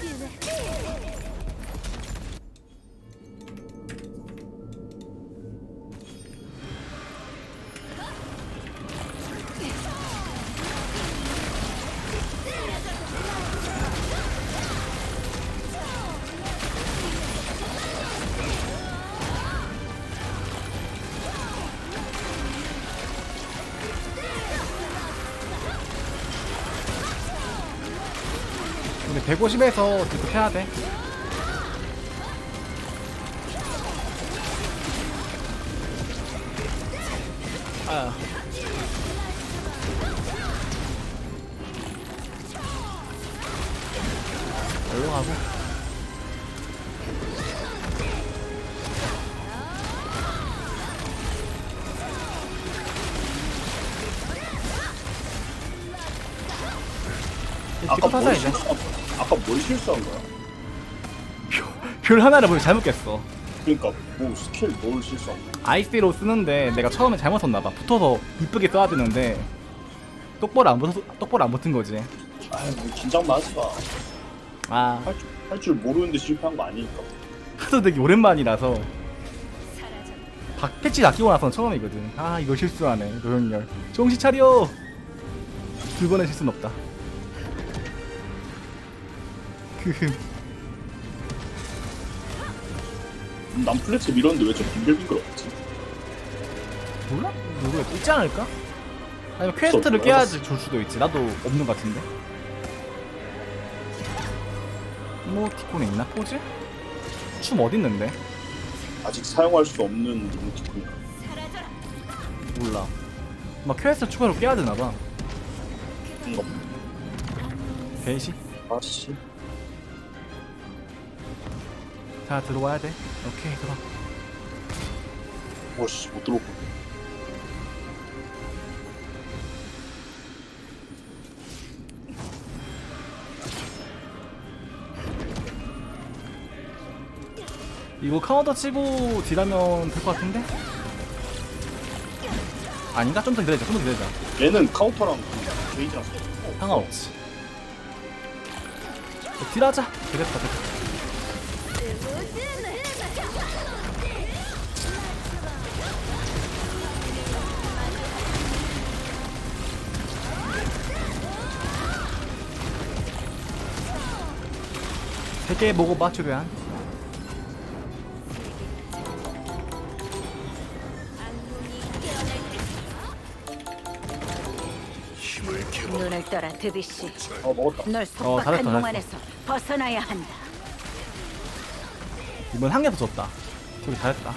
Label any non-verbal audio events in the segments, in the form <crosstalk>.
Bir de. 150에서 계속 해야 돼. 아. 조용하고. 아까 기껏 하자 뭘 이제. 뭘 실수한 거야? 별 하나를 뭘 잘못 깼어. 그러니까 뭐 스킬 뭘 실수한 거야? 아이스로 쓰는데 내가 처음에 잘못 썼나봐. 붙어서 이쁘게 써야 되는데 똑바로 안 붙어 똑바로 안 붙은 거지. 아유 뭐 긴장만 하지 마. 아 할줄 모르는데 실패한 거 아니니까. 하도 되게 오랜만이라서 박 패치 아끼고 나서는 처음이거든. 아 이거 실수하네 노영열. 정신 차려. 두 번의 실수는 없다. 그난 플렉스 밀었는데 왜저 빙글빙글 없지? 몰라? 누구야 있지 않을까? 아니면 퀘스트를 없어, 깨야지 줄 수도 있지. 나도 없는 것 같은데. 이모티콘에 있나? 포즈? 춤 어디 있는데? 아직 사용할 수 없는 이모티콘이야. 몰라. 막 퀘스트 추가로 깨야 되나 봐. 뭔가 배시. 아씨. 자 들어와야 돼. 오케이 들어. 와씨 못 들어오고. 이거 카운터 치고 딜하면 될 것 같은데? 아닌가? 좀 더 기다리자. 좀 더 기다리자. 얘는 카운터랑 그 게이지랑 상관없지. 어, 딜하자. 되겠다 되겠다. 세개 먹어봐 최대한. 눈을 떠라 드비씨 어 먹었다. 널 어, 속박한 잘했다, 동안에서 벗어나야 한다 이번 한 개도 졌다. 되게 잘했다.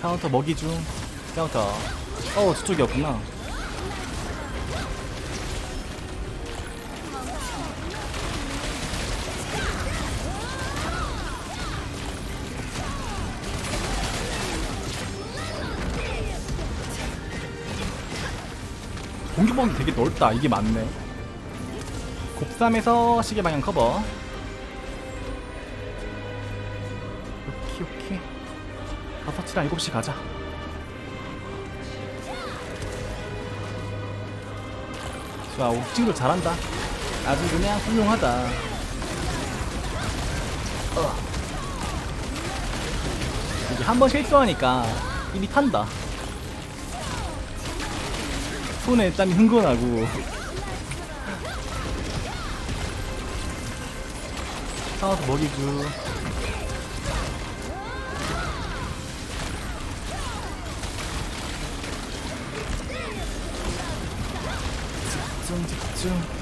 카운터 먹이 중. 카운터. 어, 저쪽이었구나. 공격방이 되게 넓다. 이게 맞네. 곱삼에서 시계 방향 커버. 다섯 시랑 일곱 시 가자. 좋아, 옥진도 잘한다. 아주 그냥 훌륭하다. 어. 이게 한 번 실수하니까 입이 탄다. 손에 땀이 흥건하고 <laughs> 사와서 먹이고 집중 집중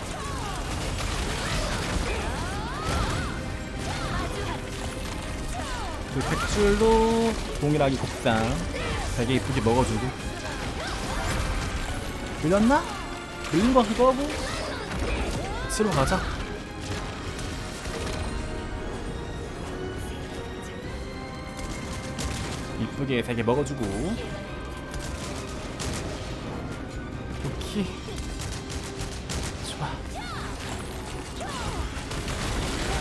그 백줄로 동일하게 곱상. 되게 이쁘게 먹어주고. 밀렸나? 밀린 거 같기도 하고? 치러 가자. 이쁘게 세개 먹어주고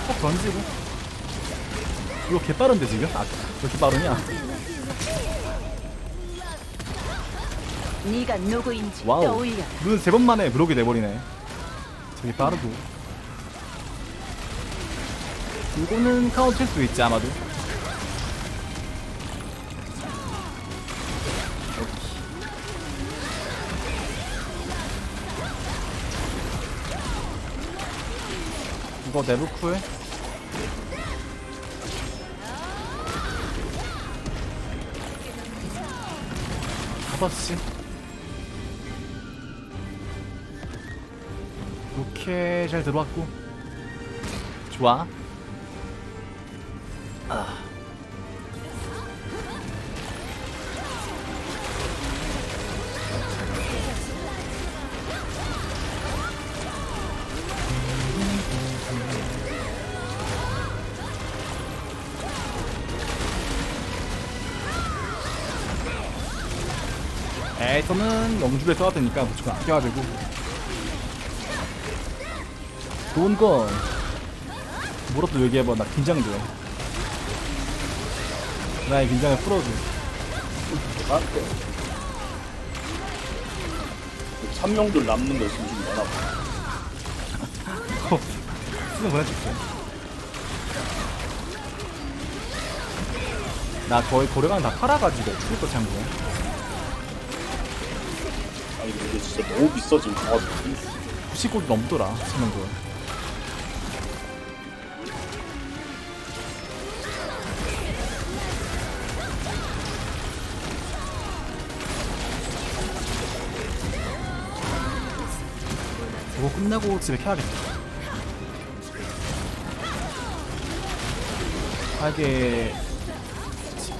꼭 던지고 이거 개빠른데 지금? 아, 왜 이렇게 빠르냐? 네가 누구인지 와우. 떠올려. 눈세 번 만에 브록이 돼버리네. 되게 빠르고. 이거는 카운트 칠수 있지 아마도. 이거 내부 쿨. 시. 오케이 잘 들어왔고 좋아 아. 저는 영주에 써야 되니까 무조건 아껴야 되고. 좋은 건 뭐라도 얘기해봐. 나 긴장돼. 나의 긴장을 풀어줘. 나한테. 삼명들 남는 거 있으면 좀 내놔 수능 보내줄게. 나 거의 고려강 다 팔아가지고 죽을 거 참고 아니 근데 진짜 너무 비싸 지금 아, 90곡이 넘더라 수능도. 이거 끝나고 집에 켜야겠다. 아 이게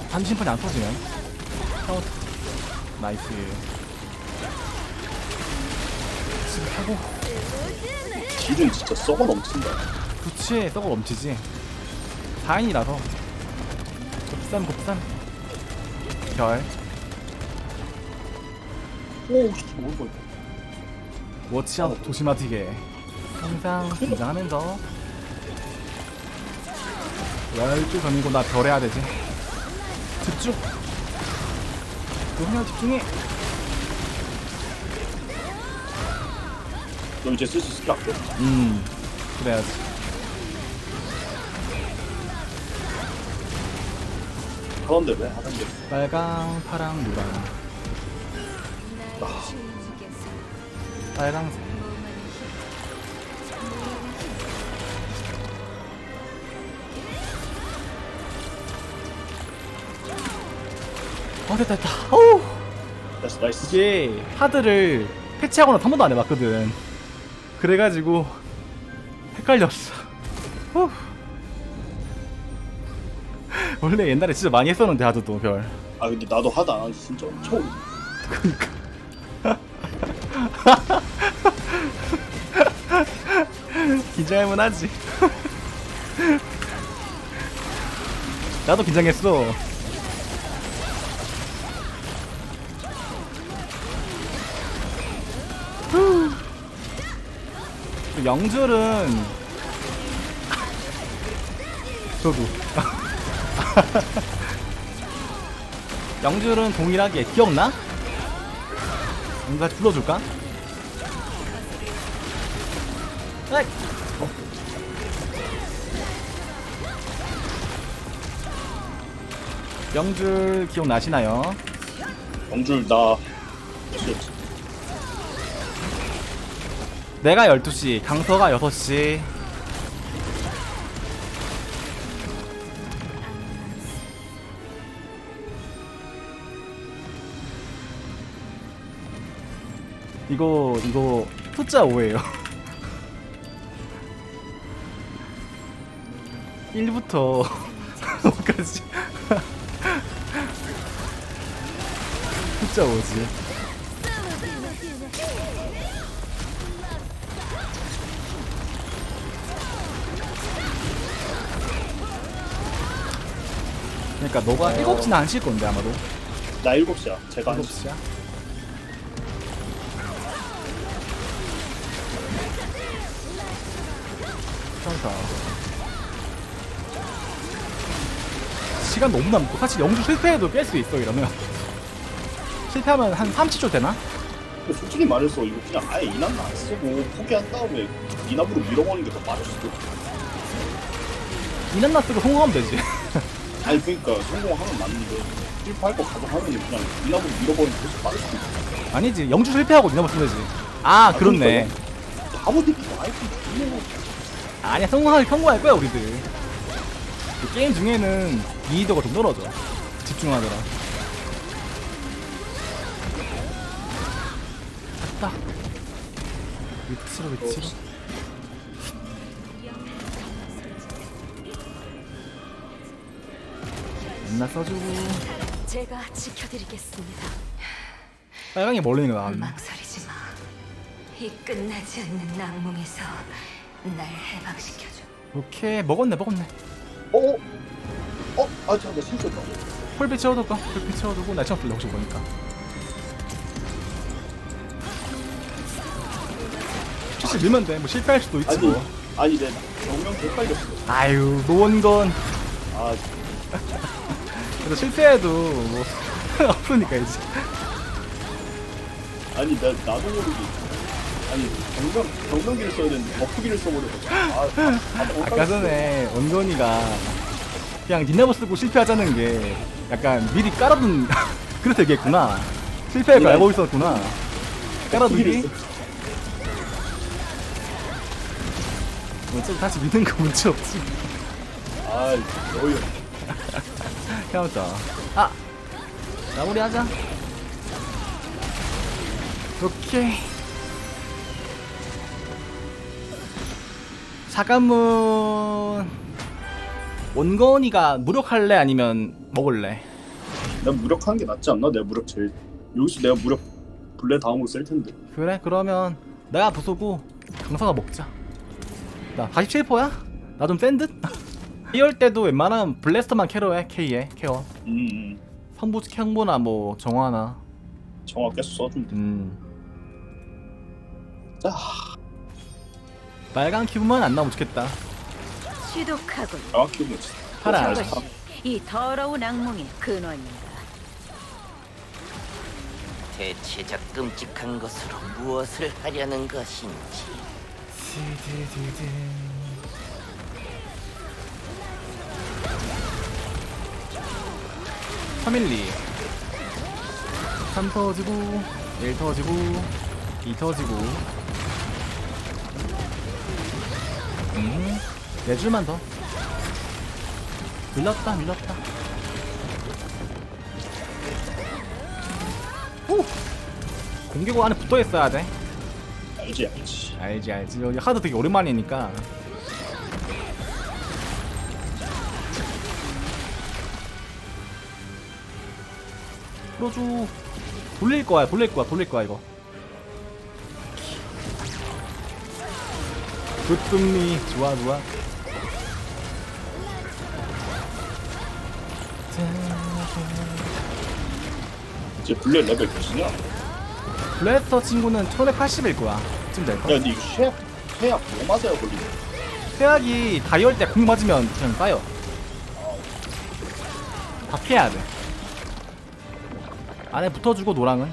한 심판이 안 터지네. 카운트 나이스 켜고. 길은 진짜 썩어 넘친다. 그치 썩어 넘치지. 4인이라서. 곱삼 곱삼. 별. 오 씨, 뭐야 이거 워치아웃 조심하시게. 항상 긴장하면서. 12 전이고 나 별해야 되지. 집중. 그냥 집중해 너 이제 쓸 수 있을 것 같아 음 그래야지. 하던데 왜? 하던데 빨강 파랑 노랑. 빨강색. 어 됐다 됐다. 어우. 나이스 나이스. 이게 하드를 패치하거나 한 번도 안 해봤거든 그래가지고 헷갈렸어. 후. 원래 옛날에 진짜 많이 했었는데 하드도 별. 아 근데 나도 하다 진짜 엄청 오래 <laughs> 긴장해만 하지. <laughs> 나도 긴장했어 그 영줄은 저도 <laughs> 영줄은 동일하게 기억나? 뭔가 불러줄까? 에이. 영줄 기억나시나요? 영줄 나 내가 12시, 강서가 6시. 이거 이거 숫자 5예요. 1부터 5까지 숫자 5지. 그러니까 너가 7시는 안 쉴 건데 아마도. 나 7시야. 제가 한 7시야? 천사. 시간 너무 남고. 사실 영주 실패해도 깰 수 있어 이러면. 실패하면 한 30초 되나? 근데 솔직히 말해서 이거 그냥 아예 이난 안 쓰고 포기한 다음에 이남으로 밀어버리는 게더 빠를 수도. 이난나 쓰고 성공하면 되지 아니 그러니까 성공하면 맞는데 실패할 거 가져가면 그냥 밀어버리는 게 훨씬 빠를 수도 있어. 아니지. 영주 실패하고 니나버 쓰면 되지. 아 그렇네. 바보들이 아이템 존나 아니야 성공할 성공할 거야 우리들. 이 게임 중에는 이의도가 좀 떨어져. 집중하더라. 갔다 위치로 위치로 맨날 써주고 제가 지켜드리겠습니다. 빨강이 멀리 있는 거 나왔네 망설이지 마. 이 끝나지 않는 악몽에서 날 해방시켜줘. 오케이 먹었네 먹었네 어? 어? 아 잠깐 실수했다. 폴비 채워둘까? 폴비 채워두고 날 채워둘래 혹시 모르니까 실수 밀면 돼뭐 실패할 수도 있지 아니 뭐 아니 내 정명 헷갈렸어. 아유 노원건 아 그래도 실패해도 뭐 <laughs> 없으니까 이제. 아니 나 나도 모르게. 아니 정명 정명기를 써야 되는데 버프기를 써버려서 아, 아, 아, 아까 전에 원건이가 그냥 니나버 쓰고 실패하자는 게 약간 미리 깔아둔 <laughs> 그래서 얘기했구나. 실패할 거 알고 있었구나. 깔아두기? 버프기를 어차피 다시 믿는 거 문제 없지. 써. 아 어이 해보자 아. 마무리하자. 오케이. 잠깐만 원건이가 무력할래? 아니면 먹을래? 난 무력하는 게 낫지 않나? 내가 무력 제일 여기서 내가 무력 블레 다음으로 쓸 텐데. 그래? 그러면 내가 부수고 강사가 먹자. 나 47%야? 나 좀 센 듯? <laughs> 이럴 때도 웬만하면 블래스터만 캐러해 K에 케어 음, 음. 성부 캥보나 뭐 정화나 정확 계속 써주면 돼. 음 자. 빨간 키보만 안 나오면 좋겠다 지독하군. 정확히 보면 파란. 이 더러운 악몽의 근원인가. 대체 저 끔찍한 것으로 무엇을 하려는 것인지. 디디디딘. 312 3 터지고 1 터지고 2 터지고. 음, 4줄만 더. 밀렀다 밀렀다. 오! 공개고 안에 붙어있어야 돼. 알지 알지. 알지 알지. 하드 되게 오랜만이니까. 풀어줘 돌릴 거야 돌릴 거야 돌릴 거야 이거 굿금리 좋아 좋아 이제 블레 레벨 몇이냐? 야 블래스터 친구는 1580일 거야 쯤 될까? 근데 이거 쉐약 쉐약 뭐 맞아야 걸리네 태약이 다이얼 때공 맞으면 그냥 따요. 다 피해야 돼. 안에 붙어주고 노랑은.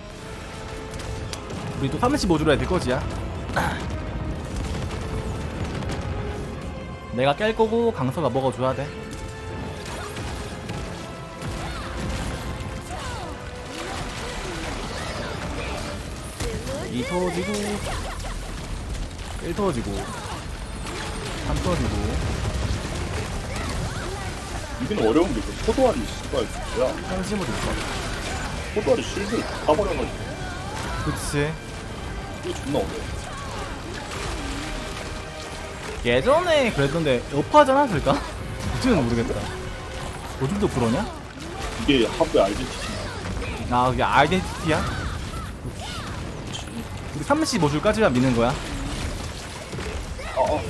우리 또 35주로 해야 될 거지야. <clears throat> 내가 깰 거고 강서가 먹어줘야 돼. 이 터지고 1 터지고 3 터지고 이건 어려운 게그 포도알이 씨발 뭐야 한심으로 있어. 포도알이 실드를 다 타버려가지고 그치. 이게 존나 어려워 예전에 그랬던데 여파하지 않았을까? 요즘은 모르겠다. 요즘도 그러냐? 이게 하부의 아이덴티티 아 그게 아이덴티티야? 우리 35줄까지만 미는 거야? 아, 아.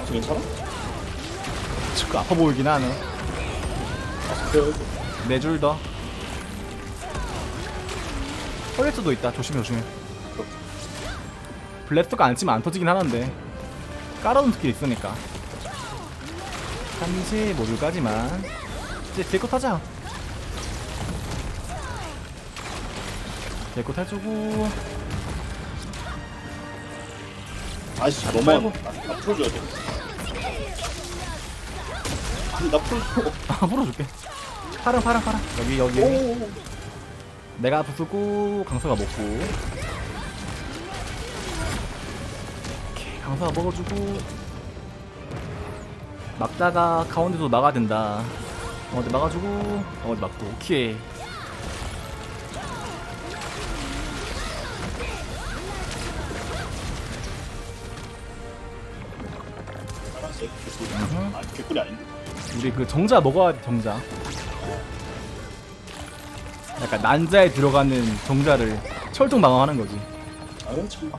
아, 괜찮아? 조금 아파 보이긴 하네. 아, 그래. 네 줄 더. 터질 수도 있다. 조심해 조심해. 블래스터가 안 치면 안 터지긴 하는데. 깔아놓은 스킬 있으니까. 35줄까지만. 이제 딜컷 하자. 딜컷 해주고. 아이씨 아, 너무. 나, 나 풀어줘야 돼. 아니 나 풀어줘. 아 물어줄게 파랑 파랑 파랑 여기 여기. 오 내가 부수고 강서가 먹고. 오케이, 강서가 먹어주고. 막다가 가운데도 막아야 된다. 어디 막아주고 어디 막고. 오케이. 파란색. 아 개꿀이 아닌데? 우리 그 정자 먹어야 돼 정자 약간 난자에 들어가는 정자를 철통 방어하는 거지. 아유 참.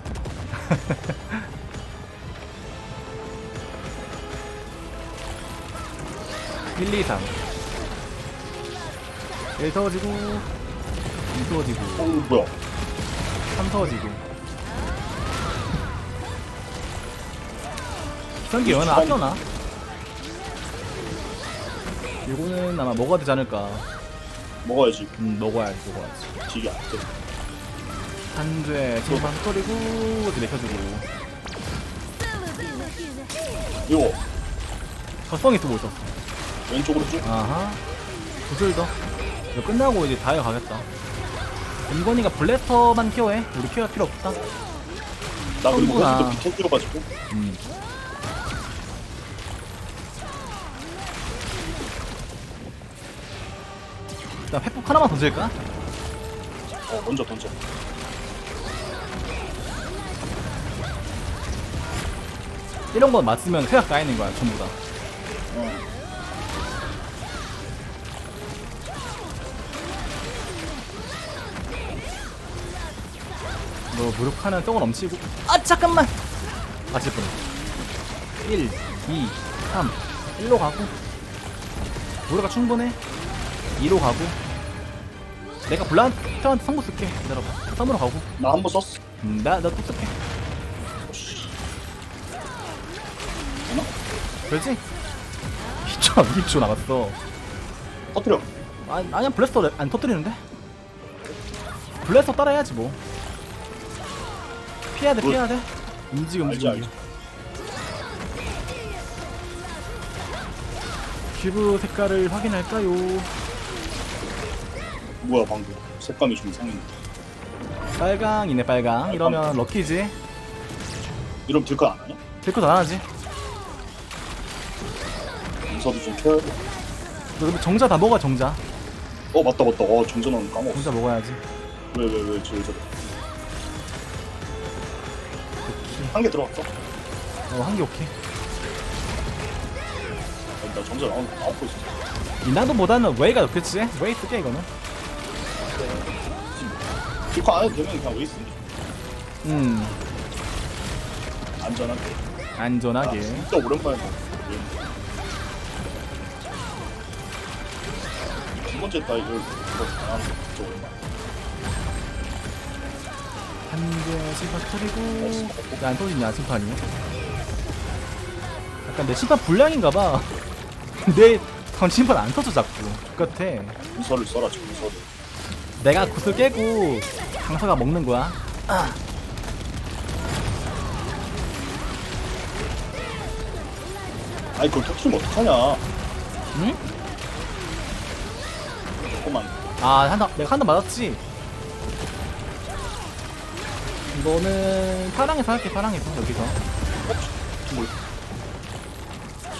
1, 2, 3 1 서워지고 2 서워지고. 어 뭐야? 3 서워지고. 기성기 영화는 아껴놔 이거는 아마 먹어야 되지 않을까 먹어야지. 음 먹어야지 먹어야지. 딜이 안 돼. 한주에 소파 흩어리고 이것도 내켜주고. 이거. 적성이 쓰고 있었어? 왼쪽으로 쭉. 아하. 구슬 더. 이거 끝나고 이제 다이어 가겠다. 임건이가 블래스터만 케어해. 우리 케어 필요 없다. 나 그리고. 회수도 비켜 들어가지고. 음. 하나만 던질까? 어 던져 던져. 이런 건 맞으면 퇴각 쌓이는 거야 전부 다. 어뭐 무력하는 떡은 넘치고. 아 잠깐만! 맞을 뻔. 1, 2, 3 1로 가고. 무력가 충분해? 2로 가고 내가 블란트한테 선고 쓸게 기다려봐 3으로 가고 나 한 번 썼어 음, 나나 또 쓸게? 그렇지? 2초 2초 남았어 터뜨려 아, 아니야 블래스터 안 터뜨리는데? 블래스터 따라해야지 뭐 피해야 돼 뭘. 피해야 돼 움직여 알지, 움직여 알지. 큐브 색깔을 확인할까요? 뭐야 방금. 색감이 좀 이상했네. 빨강이네 빨강. 이러면 럭키지. 이러면 딜컷 안 하냐? 될것 안 하지. 인사도 좀 켜야 근데 정자 다 먹어 정자. 어 맞다 맞다. 어 정전하는 까먹었어. 정자 먹어야지. 왜 왜 왜 저기 저기 한개 들어갔어? 어 한 개 오케이. 아, 나 정전 거 나오고 있어. 이나도보다는 웨이가 좋겠지? 웨이 쓸게 이거는 딜컷 안 해도 되면 그냥 웨이스 음. 안전하게. 아, 안전하게. 진짜 오랜만에 봤어 두 번째 이거 안 하는 거 진짜 오랜만에 한 개 심판 터리고. 왜안 터지냐 심판이? 약간 내 심판 불량인가봐. <laughs> 내전 심판 안 터져 자꾸. 똑같아 문서를 써라 지금 문서를 내가 구슬 깨고 강사가 먹는 거야? 아니 그걸 터트리면 어떡하냐? 응? 조금만. 아 한다 내가 한 대 맞았지? 이거는 파랑에서 할게 파랑에서 여기서. 뭐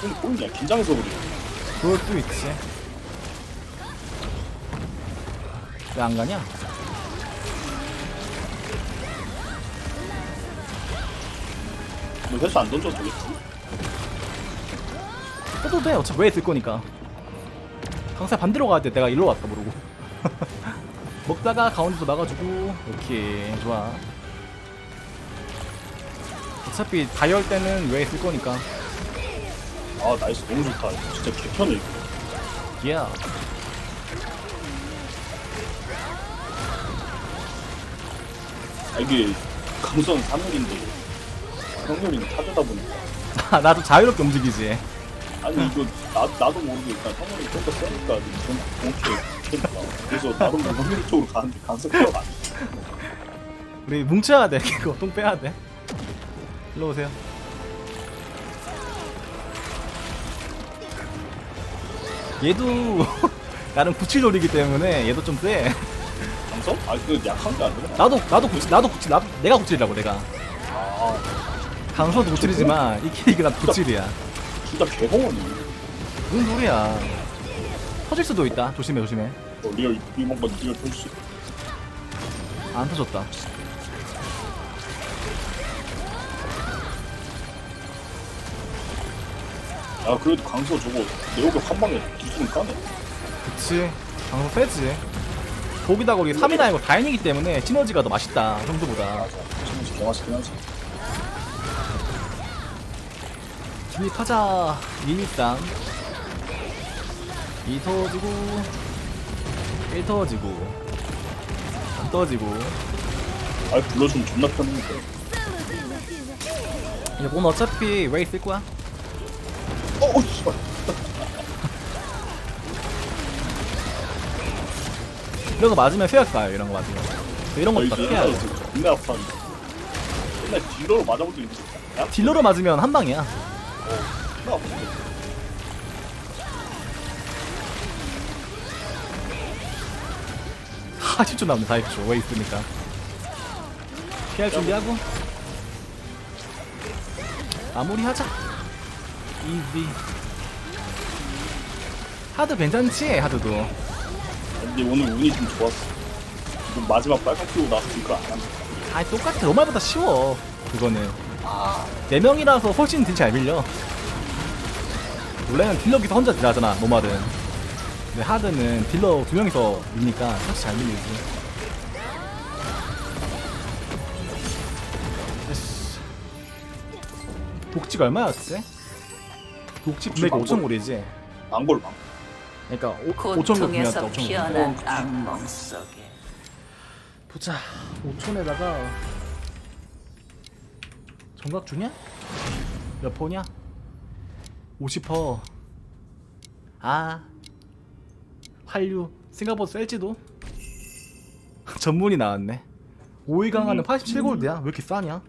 손이 꼬이냐? 긴장해서 그래. 수 있지. 왜 안 가냐? 너 회수 안 던져도 되겠지? 해도 돼 어차피 왜쓸 거니까. 강사 반대로 가야 돼. 내가 일로 왔다 모르고. <laughs> 먹다가 가운데서 나가주고. 오케이 좋아. 어차피 다이얼 때는 왜 쓸 거니까. 아 나이스. 너무 좋다. 이거 진짜 개편해 이거 예 아, 이게 강선 3열인데 평열이 타주다 보니까. 아, 나도 자유롭게 움직이지. 아 아니 이거 나, 나도 모르게 일단 성원이 좀더 세니까 좀 공격해 캐니까. 그래서 나도 모르게 흥미 쪽으로 가는데 간섭해가 안 돼. 우리 뭉쳐야 돼. <laughs> 이거 똥 빼야 돼. 일로 오세요. 얘도 <laughs> 나름 구칠놀이기 때문에 얘도 좀세 간섭? 아니 그 약한 게 아니라. 나도 나도 구칠 나도 구칠 나도 내가 구칠이라고 내가. 아 강서도 구칠이지만 이 캐릭이 나 구칠이야. 진짜 개성원이 무슨 소리야? 터질 수도 있다. 조심해 조심해. 어, 리얼 이번 건 리얼 볼수 안 터졌다. 야 그래도 강서 저거 내오게 한 방에 기술은 까네. 그치? 강서 세지. 거기다가 우리 3인 아니고 다인이기 때문에 시너지가 더 맛있다 형도보다. 맞아. 진짜 개맛있긴 하지 이 타자. 113 2 터지고 1 터지고 3 터지고. 아 불러주면 존나 편한데. 이제 넌 어차피 왜 있을 거야? 어어 씨발. 이런 거 맞으면 쇠약 가요 이런 거 맞으면. 이런 아 것도 다 이제 피해야 돼. 존나 아파하는데 옛날 딜러로 맞아본 적야 딜러로 맞으면 한 방이야. 존 나 아픈데 하 10초 남네 40초 왜 있으니까. 피할 준비하고. 마무리하자. 이지. 하드 괜찮지? 하드도. 근데 오늘 운이 좀 좋았어. 이거 마지막 빨간 끼고 나서 이거 안 한다 아이 똑같아. 너말보다 쉬워 그거는 4명이라서 훨씬 딜잘 밀려. 원래는 딜러 기서 혼자 딜하잖아 노말은 근데 하드는 딜러 두 명이서 밀니까 훨씬 잘 밀리지. 독지가 얼마였지? 독지 금액이 방법. 5천 골이지. 난걸 막 그러니까 5천 골 금이었다 고통에서 5천 골 피어난 악몽 속에. 보자. 5촌에다가 정각 주냐? 몇 퍼냐? 50퍼. 아. 한류. 생각보다 셀지도? 전문이 나왔네. 5위 강화는 87골드야? 왜 이렇게 싸냐?